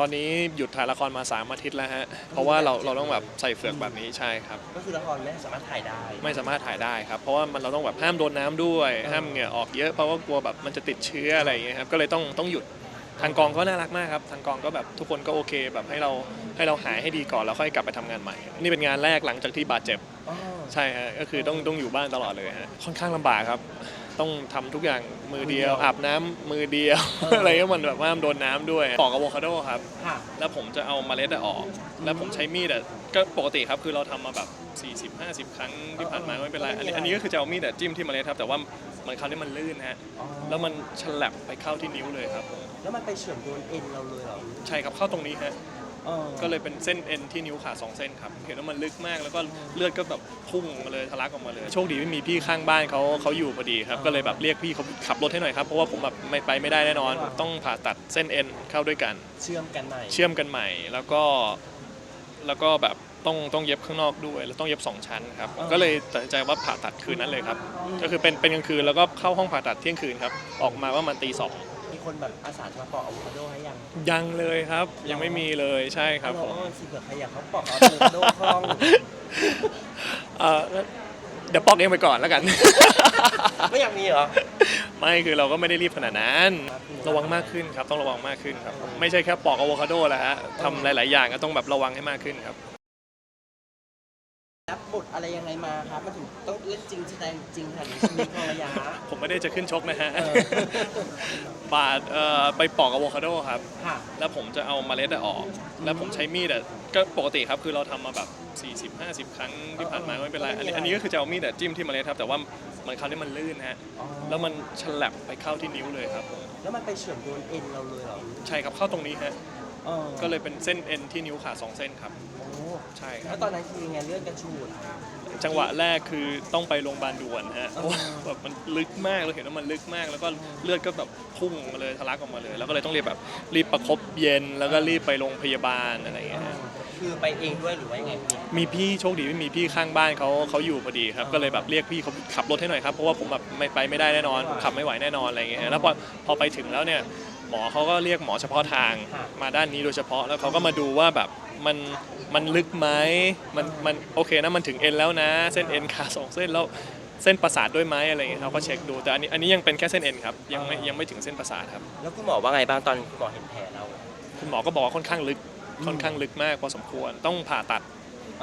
ตอนนี้หยุดถ่ายละครมาสามอาทิตย์แล้วฮะ เพราะว่าเราเราต้องแบบใส่เฟือกแบบนี้ใช่ครับ ก็คือละครไม่สามารถถ่ายได้ ไม่สามารถถ่ายได้ครับ เพราะว่ามันเราต้องแบบห้ามโดนน้ำด้วย ห้ามเหงื่อออกเยอะเพราะว่ากลัวแบบมันจะติดเชื้ออะไรอย่างเงี้ยครับ ก็เลยต้องต้องหยุด ทางกองก็น่ารักมากครับ ทางกองก็แบบทุกคนก็โอเคแบบให้เราให้เราหายให้ดีก่อนแล้วค่อยกลับไปทำงานใหม่ นี่เป็นงานแรกหลังจากที่บาดเจ็บอ๋อใช่ฮะ ก็คือต้องต้องอยู่บ้านตลอดเลยฮะ ค่อนข้างลำบากครับ ต้องทำทุกอย่างมือเดียว อาบน้ำมือเดียว อะไรก็มันแบบว่าโดนน้ำด้วยปอกอะโวคาโดครับค่ะแล้วผมจะเอาเมล็ดอะออก แล้วผมใช้มีดอะก็ปกติครับคือเราทำมาแบบ 40 50 ครั้งที่ผ่านมาไม่เป็นไร อันนี้อันนี้ก็คือจะเอามีดอะจิ้มที่เมล็ดครับ แต่ว่ามันคราวนี้มันลื่นฮะอ๋อแล้วมันฉลับไปเข้าที่นิ้วเลยครับผมแล้วมันไปเฉือนโดนเอ็นเราเลยเหรอ ใช่ครับเข้าตรงนี้ฮะ อ๋อก็เลยเป็นเส้นเอ็นที่นิ้วขาดสองเส้นครับเห็นว่ามันลึกมากแล้วก็เลือดก็แบบพุ่งมาเลยทะลักออกมาเลย โชคดีไม่มีพี่ข้างบ้านเขาเขาอยู่พอดีครับก็เลยแบบเรียกพี่เขาขับรถให้หน่อยครับเพราะว่าผมแบบไม่ไปไม่ได้แน่นอนต้องผ่าตัดเส้นเอ็นเข้าด้วยกัน เชื่อมกันใหม่เชื่อมกันใหม่แล้วก็แล้วก็แบบต้องต้องเย็บข้างนอกด้วย แล้วต้องเย็บ 2 ชั้นครับอ่าก็เลยตัดสินใจว่าผ่าตัดคืนนั้นเลยครับ ก็คือเป็นเป็นกลางคืนแล้วก็เข้าห้องผ่าตัดเที่ยงคืนครับ ออกมาว่ามันตีสอง มีคนแบบอาสาจะมาปอกอะโวคาโดให้ยังยังเลยครับ ยังไม่มีเลยใช่ครับผมเราก็สิเผื่อใครอยากเขาปอกอะโวคาโดคล่อง เอ่อเดี๋ยวปอกเองไปก่อนแล้วกัน ไม่อยากมีเหรอ ไม่คือเราก็ไม่ได้รีบขนาดนั้น ระวังมากขึ้นครับต้องระวังมากขึ้นครับ ไม่ใช่แค่ปอกอะโวคาโดแล้วฮะทำหลาย ๆ อย่างก็ต้องแบบระวังให้มากขึ้นครับ รับบทอะไรยังไงมาครับมันถึงต้องเล่นจริงแสดงจริงขนาดนี้ชีวิตของระยะผมไม่ได้จะขึ้นชกนะฮะ เออ ปาดเอ่อไปปอกอะโวคาโดครับ ค่ะ แล้วผมจะเอาเมล็ดอะออก แล้วผมใช้มีดอะก็ปกติครับ คือเราทำมาแบบ 40 50 ครั้งที่ผ่านมาไม่เป็นไร อันนี้อันนี้ก็คือจะเอามีดอะจิ้มที่เมล็ดครับ แต่ว่ามันคราวนี้มันลื่นฮะ อ๋อ แล้วมันฉลับไปเข้าที่นิ้วเลยครับผมแล้วมันไปเฉือนโดนเอ็นเราเลยเหรอใช่ครับเข้าตรงนี้ฮะอ๋อก็เลยเป็นเส้นเอ็นที่นิ้วขาดสองเส้นครับโอ้ ใช่คแล้รับ วตอนนั้นคือยังไงเลือดกระชูด จังหวะแรกคือต้องไปโรงพยาบาลด่วนฮะอ๋อเพราะว่าแบบมันลึกมากเราเห็นว่ามันลึกมาก แล้วก็เลือดก็แบบพุ่งมาเลยทะลักออกมาเลย แล้วก็เลยต้องรีบแบบรีบประคบเย็นแล้วก็รีบไปโรงพยาบาลอะไรอย่างเงี้ยฮะคือไปเองด้วยหรือว่ายังไงพี่มีพี่โชคดีไม่มีพี่ข้างบ้านเขาเขาอยู่พอดีครับก็เลยแบบเรียกพี่เขาขับรถให้หน่อยครับเพราะว่าผมแบบไม่ไปไม่ได้แน่นอนขับไม่ไหวแน่นอนอะไรอย่างเงี้ยแล้วพอพอไปถึงแล้วเนี่ยหมอเขาก็เรียกหมอเฉพาะทางมาด้านนี้โดยเฉพาะแล้วเขาก็มาดูว่าแบบมัน มันลึกไหมมันมันโอเคนะมันถึงเอ็นแล้วนะ เส้นเอ็นขาสองเส้นแล้วเส้นประสาทด้วยไหมอะไรอย่างเงี้ยเขาก็เช็คดูแต่อันนี้อันนี้ยังเป็นแค่เส้นเอ็นครับยังไม่ยังไม่ถึงเส้นประสาทครับแล้วคุณหมอว่าไงบ้างตอนคุณหมอเห็นแผลเราคุณหมอก็บอกว่าค่อนข้างลึกค่อนข้างลึกมากพอสมควรต้องผ่าตัด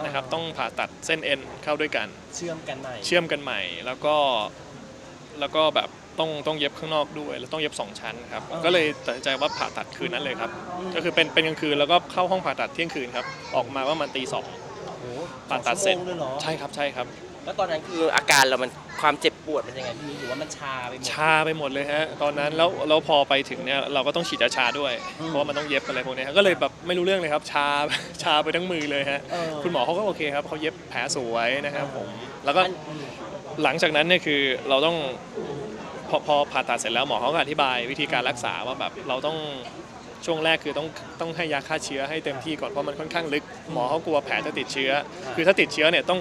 นะครับต้องผ่าตัดเส้นเอ็นเข้าด้วยกัน เชื่อมกันใหม่ เชื่อมกันใหม่แล้วก็แล้วก็แบบ ต้องต้องเย็บข้างนอกด้วย แล้วต้องเย็บ 2 ชั้นครับอ๋อก็เลยตัดสินใจว่าผ่าตัดคืนนั้นเลยครับ ก็คือเป็นเป็นกลางคืนแล้วก็เข้าห้องผ่าตัดเที่ยงคืนครับ ออกมาว่ามันตีสองโอ้โหผ่าตัดเสร็จสองชั่วโมงเลยเหรอใช่ครับใช่ครับ แล้วตอนนั้นคืออาการเรามันความเจ็บปวดเป็นยังไงพี่หรือว่ามันชาไปหมด ชาไปหมดเลยฮะ ตอนนั้นแล้วแล้วพอไปถึงเนี่ยเราก็ต้องฉีดยาชาด้วยอืมเพราะว่ามันต้องเย็บอะไรพวกเนี้ยครับก็เลยแบบไม่รู้เรื่องเลยครับ ชาชาไปทั้งมือเลยฮะเออคุณหมอเขาก็โอเคครับเขาเย็บแผลสวยนะครับผม แล้วก็อันอืมหลังจากนั้นเนี่ยคือเราต้อง พอพอผ่าตัดเสร็จแล้วหมอเขาก็อธิบายวิธีการรักษาว่าแบบเราต้องช่วงแรกคือต้องต้องให้ยาฆ่าเชื้อให้เต็มที่ก่อนเพราะมันค่อนข้างลึกหมอเขากลัวแผลจะติดเชื้อ คือถ้าติดเชื้อเนี่ยต้อง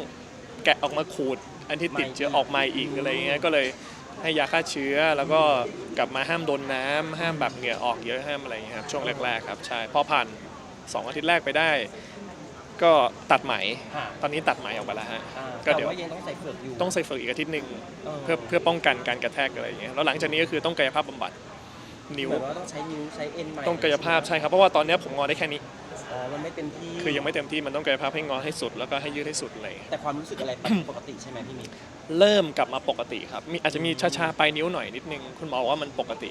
แกะออกมาขูดอันที่ติดเชื้อออกมาอีกอะไรเงี้ยก็เลยให้ยาฆ่าเชื้อแล้วก็กลับมาห้ามโดนน้ำห้ามแบบเหงื่อออกเยอะห้ามอะไรเงี้ยครับช่วงแรกๆครับใช่พอผ่านสองอาทิตย์แรกไปได้ ก็ตัดไหมค่ะตอนนี้ตัดไหมออกไปแล้วฮะ อ่าก็แต่เดี๋ยว ว่ายังต้องใส่เฟือกอยู่ต้องใส่เฟือกอีกอาทิตย์หนึ่งเออเพื่อเพื่อป้องกันการกระแทกอะไรอย่างเงี้ยแล้วหลังจากนี้ก็คือต้องกายภาพบำบัดนิ้วเหมือนว่าต้องใช้นิ้วใช้เอ็นใหม่ต้องกายภาพใช่ครับเพราะว่าตอนเนี้ยผมงอได้แค่นี้ อ๋อมันไม่เต็มที่คือยังไม่เต็มที่มันต้องกายภาพให้งอให้สุดแล้วก็ให้ยืดให้สุดอะไรอย่างเลยแต่ความรู้สึกอะไรปกติใช่ไหมพี่มิกเริ่มกลับมาปกติครับมีอาจจะมีชาๆไปลายนิ้วหน่อยนิดนึงคุณหมอบอกว่ามันปกติ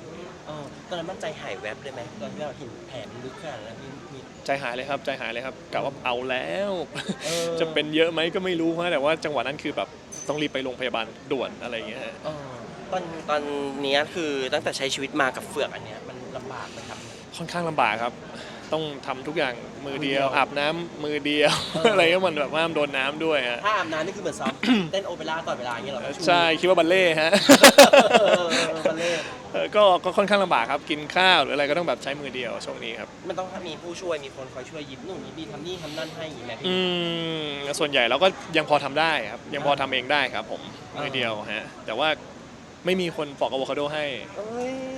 เออตอนนั้นมั่นใจหายแวบเลยไหมตอนที่เราเห็นแผลมันลึกขนาดนั้นพี่มิก ใจหายเลยครับใจหายเลยครับกะว่าเอาแล้ว เออ จะเป็นเยอะไหมก็ไม่รู้ฮะแต่ว่าจังหวะนั้นคือแบบต้องรีบไปโรงพยาบาลด่วนอะไรอย่างเงี้ยฮะ เออตอนตอนเนี้ยคือตั้งแต่ใช้ชีวิตมากับเฟือกอันเนี้ยมันลำบากไหมครับ ค่อนข้างลำบากครับ ต้องทำทุกอย่างมือเดียวมือเดียวอาบน้ำมือเดียวเออออะไรก็มันแบบว่าห้ามโดนน้ำด้วยฮะถ้าอาบน้ำนี่คือเหมือนซ้อม เต้นโอเปร่าตลอดเวลาอย่างเงี้ยเหรอใช่คิดว่าบัลเล่ต์ฮะเออเออเออบัลเล่ต์เออก็ก็ค่อนข้างลำบากครับ กินข้าวหรืออะไรก็ต้องแบบใช้มือเดียวช่วงนี้ครับ มันต้องมีผู้ช่วยมีคนคอยช่วยหยิบนู่นหยิบนี่ทำนี่ทำนั่นให้อย่างงี้ไหมพี่อืมส่วนใหญ่เราก็ยังพอทำได้ครับ ยังพอทำเองได้ครับผมอ่ามื มือเดียวฮะแต่ว่าไม่มีคนปอกอะโวคาโดให้ เอ้ย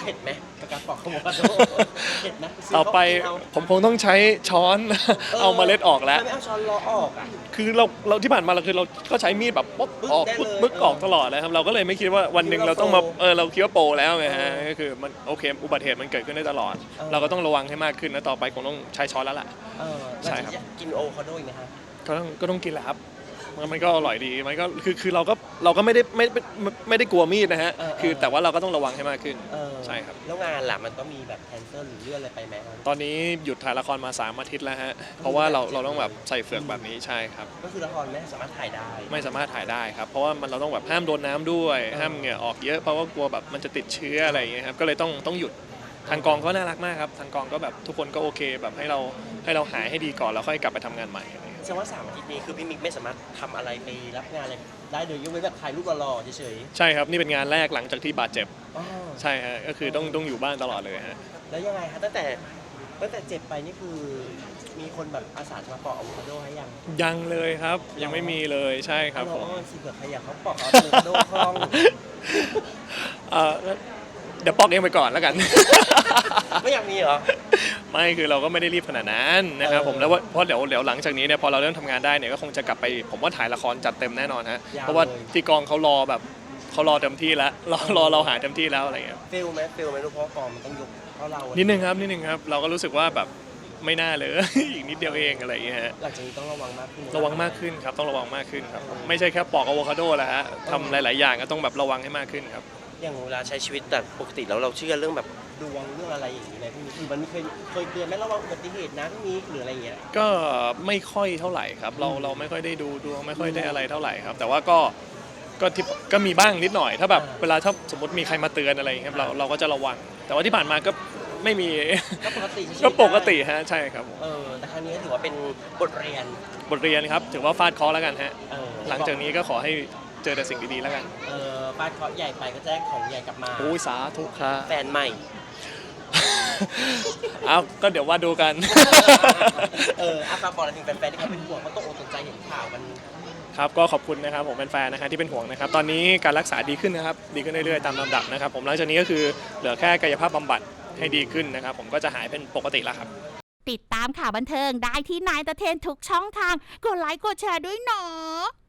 เข็ดไหมกับการปอกขโมยเข็ดนะซื้ต่อไปเข้าผมคงต้องใช้ช้อนเอาเมล็ดออกแล้ว ทำไมไม่เอาช้อนล้อออกอะ คือเราเราที่ผ่านมาเราคือเราก็ใช้มีดแบบปุ๊บปึ๊กออกได้ปึ๊กเลยปึ๊กเออออกตลอดเลยครับเราก็เลยไม่คิดว่าวันหนึ่งคิดเราว่าต้องมาโปรเออเราคิดว่าโปรแล้วไงฮะเออก็คือมันโอเคอุบัติเหตุมันเกิดขึ้นได้ตลอด เออ เราก็ต้องระวังให้มากขึ้นแล้วต่อไปคงต้องใช้ช้อนแล้วล่ะ เออใช่ครับ แล้วจะกินโอคาโดอีกไหมฮะก็ต้องก็ต้องกินแหละครับ มันมันก็อร่อยดีมันก็คือคือเราก็เราก็ไม่ได้ไม่ไม่ไม่ไม่ได้กลัวมีดนะฮะเออเออ คือแต่ว่าเราก็ต้องระวังให้มากขึ้น เออใช่ครับ แล้วงานล่ะมันต้องมีแบบแคนเซิลหรือเลื่อนอะไรไปไหมครับตอนนี้หยุดถ่ายละครมาสามอาทิตย์แล้วฮะเพราะว่าเราเราต้องแบบใส่เฟือกแบบนี้ใช่ครับ ก็คือละครไม่สามารถถ่ายได้ ไม่สามารถถ่ายได้ครับ เพราะว่ามันเราต้องแบบห้ามโดนน้ำด้วยเออห้ามเหงื่อออกเยอะเพราะว่ากลัวแบบมันจะติดเชื้ออะไรอย่างเงี้ยครับก็เลยต้องต้องหยุดทางกองก็น่ารักมากครับทางกองก็แบบทุกคนก็โอเคแบบให้เราให้เราหายให้ดีก่อนแล้วค่อยกลับไปทำงานใหม่อะไรเงี้ย แสดงว่าสามอาทิตย์นี้คือพี่มิกไม่สามารถทำอะไรไปรับงานอะไรได้เลยยกเว้นแบบถ่ายรูปหล่อๆเฉยใช่ครับ นี่เป็นงานแรกหลังจากที่บาดเจ็บ ๆอ๋อใช่ฮะก็คือต้องต้องอยู่บ้านตลอดเลยฮะ แล้วยังไงคะตั้งแต่ตั้งแต่เจ็บไปนี่คือมีคนแบบอาสาจะมาปอกอะโวคาโดให้ยังยังเลยครับ ยังไม่มีเลยใช่ครับเอาผเรามอ้อนสิเผื่อใครอยากเขาปอกอะโวคาโดคล่อง เอ่อเดี๋ยวปอกเองไปก่อนแล้วกัน ไม่อยากมีเหรอ ไม่คือเราก็ไม่ได้รีบขนาดนั้นนะครับเออผมแล้วว่าเพราะเดี๋ยวเดี๋ยวหลังจากนี้เนี่ยพอเราเริ่มทำงานได้เนี่ยก็คงจะกลับไปผมว่าถ่ายละครจัดเต็มแน่นอนฮะยาวเพราะว่าเลยที่กองเขารอแบบเขารอเต็มที่แล้วรอรอเราหายเต็มที่แล้วอะไรเงี้ยฟิลไหมฟิลไหมลูกเพราะว่ากองมันต้องยกเพราะเรานิดนึงครับนิดนึงครับเราก็รู้สึกว่าแบบไม่น่าเลย อีกนิดเดียวเองอะไรเงี้ยฮะหลังจากนี้ต้องระวังมากขึ้นระวังมากขึ้นครับต้องระวังมากขึ้นครับไม่ใช่แค่ปอกอะโวคาโดแล้วฮะทำหลาย ๆ อย่างก็ต้องแบบระวังให้มากขึ้นครับ อย่างเวลาใช้ชีวิตแต่ปกติแล้วเราเชื่อเรื่องแบบดวงเรื่องอะไรอย่างนี้ไหมพี่มิกหรือมันมีเคยเคยเตือนไหมระวังอุบัติเหตุนะพี่มิกหรืออะไรอย่างเงี้ย ก็ไม่ค่อยเท่าไหร่ครับ เราอืมเราไม่ค่อยได้ดูดวงไม่ค่อยได้อะไรเท่าไหร่ครับ แต่ว่าก็ก็ที่ก็มีบ้างนิดหน่อย ถ้าแบบอ่า เวลาถ้าสมมติมีใครมาเตือนอะไรอย่างเงี้ยครับเราเราก็จะระวัง แต่ว่าที่ผ่านมาก็ไม่มี ก็ปกติใช้ชีวิตก็ปกติได้ฮะใช่ครับผมเออแต่ครั้งนี้ก็ถือว่าเป็นบทเรียนบทเรียนครับถือว่าฟาดเคราะห์แล้วกันฮะ เออหลังจากนี้ก็ขอให้เจอแต่สิ่งดีๆแล้วกัน เออ ฟาดเคราะห์ใหญ่ไปก็แจ้งของใหญ่กลับมาโอ้ยสาธุครับแฟนใหม่ เอาก็เดี๋ยวว่าดูกัน เอออาฝากบอกอะไรถึงแฟนๆที่เขาเป็นห่วงเขาตกอกตกใจเห็นข่าวมันครับก็ขอบคุณนะครับผมแฟนๆนะฮะที่เป็นห่วงนะครับ ตอนนี้การรักษาดีขึ้นนะครับ ดีขึ้นเรื่อยๆตามลำดับนะครับ ผมหลังจากนี้ก็คือเหลือแค่กายภาพบำบัดให้ดีขึ้นนะครับ ผมก็จะหายเป็นปกติแล้วครับ ติดตามข่าวบันเทิงได้ที่นายตะเทนทุกช่องทาง กดไลค์กดแชร์ด้วยเนาะ